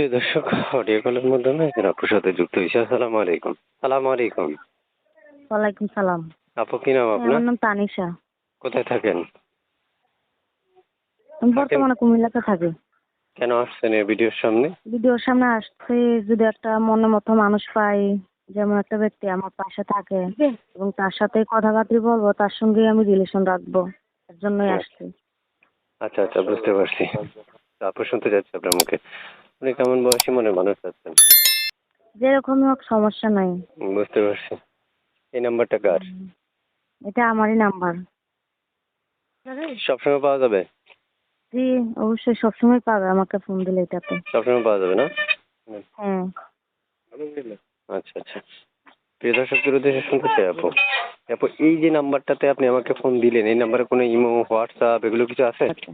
প্রিয় দর্শক অডিও কলের মাধ্যমে আপুর সাথে যুক্ত হয়েছে। আসসালামু আলাইকুম। সালাম আলাইকুম। ওয়ালাইকুম সালাম। আপু কি নাম আপনার? আমার নাম তানিশা। কোথায় থাকেন? বর্তমানে কুমিল্লাতে থাকি। কেন আসছেন এই ভিডিওর সামনে? ভিডিওর সামনে আসছে যদি একটা মনের মতো মানুষ পাই যেমন একটা ব্যক্তি আমার পাশে থাকে এবং তার সাথে কথাবার্তা বলব তার সঙ্গে আমি রিলেশন রাখব এর জন্যই আসছি। আচ্ছা আচ্ছা বুঝতে পারছি। তো আপু শুনতে যাচ্ছি আপনার মুখে। আপনি কেমন বয়সী মনে মানুষ আছেন? যেরকমই হোক সমস্যা নাই। বুঝতে পারছি। এই নাম্বারটা কার? এটা আমারই নাম্বার। সবসময় পাওয়া যাবে? জি অবশ্যই সবসময় পাবে আমাকে ফোন দিলে এটাতে। সবসময় পাওয়া যাবে না? হ্যাঁ। আচ্ছা আচ্ছা। প্রিয় দর্শকদের উদ্দেশ্যে শুনতে চাই আপু। আপু এই যে নাম্বারটাতে আপনি আমাকে ফোন দিলেন এই নাম্বারে কোনো ইমো হোয়াটসঅ্যাপ এগুলো কিছু আছে? আচ্ছা।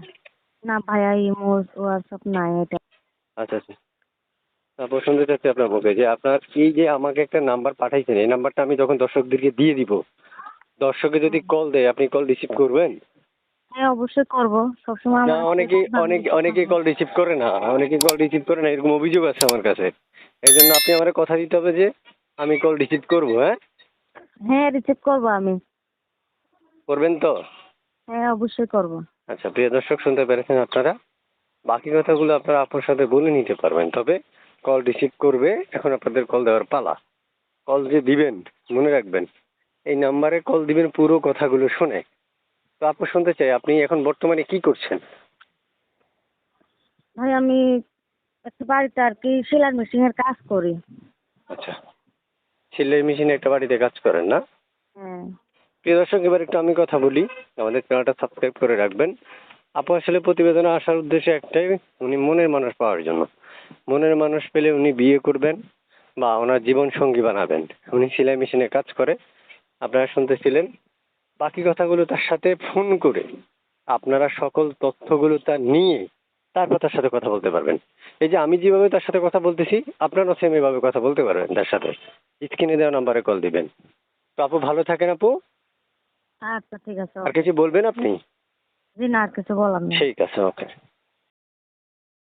না ভাইয়া ইমো হোয়াটসঅ্যাপ নাই এটা আচ্ছা আচ্ছা। তারপর শুনতে চাচ্ছি আপনার মুখে যে আপনার এই যে আমাকে একটা নাম্বার পাঠাইছেন এই নাম্বারটা আমি যখন দর্শকদেরকে দিয়ে দিব দর্শকে যদি কল দেয় আপনি কল রিসিভ করবেন? হ্যাঁ অবশ্যই করব। সবসময় না আমার অনেকেই অনেক কল রিসিভ করে না। অনেকেই কল রিসিভ করে না এরকম অভিযোগ আছে আমার কাছে। এই জন্য আপনি আমার কথা দিতে হবে যে আমি কল রিসিভ করব হ্যাঁ? হ্যাঁ রিসিভ করব আমি। করবেন তো? হ্যাঁ অবশ্যই করব। আচ্ছা প্রিয় দর্শক শুনতে পেরেছেন আপনারা? বাকি কথাগুলো আপনারা আপনার সাথে বলে নিতে পারবেন। তবে কল রিসিভ করবে এখন আপনাদের কল দেওয়ার পালা। কল যে দিবেন মনে রাখবেন এই নাম্বারে কল দিবেন পুরো কথাগুলো শুনে। তো আপু শুনতে চাই আপনি এখন বর্তমানে কি করছেন? ভাই আমি একটা বাড়িতে আর কি সেলাই মেশিনের কাজ করি। আচ্ছা সেলাই মেশিনে একটা বাড়িতে কাজ করেন না? হ্যাঁ। প্রিয় দর্শক এবার একটু আমি কথা বলি। আমাদের চ্যানেলটা সাবস্ক্রাইব করে রাখবেন। আপু আসলে প্রতিবেদনে আসার উদ্দেশ্য একটাই উনি মনের মানুষ পাওয়ার জন্য। মনের মানুষ পেলে উনি বিয়ে করবেন বা ওনার জীবন সঙ্গী বানাবেন। উনি সেলাই মেশিনে কাজ করে। আপনারা শুনতেছিলেন বাকি কথাগুলো তার সাথে ফোন করে আপনারা সকল তথ্যগুলো তার নিয়ে তারপর তার সাথে কথা বলতে পারবেন। এই যে আমি যেভাবে তার সাথে কথা বলতেছি আপনারাও সেম এভাবে কথা বলতে পারবেন তার সাথে। স্ক্রিনে দেওয়া নাম্বারে কল দিবেন। তো আপু ভালো থাকেন আপু। আচ্ছা ঠিক আছে আর কিছু বলবেন আপনি? জি না আর কিছু বলার নেই। ঠিক আছে ওকে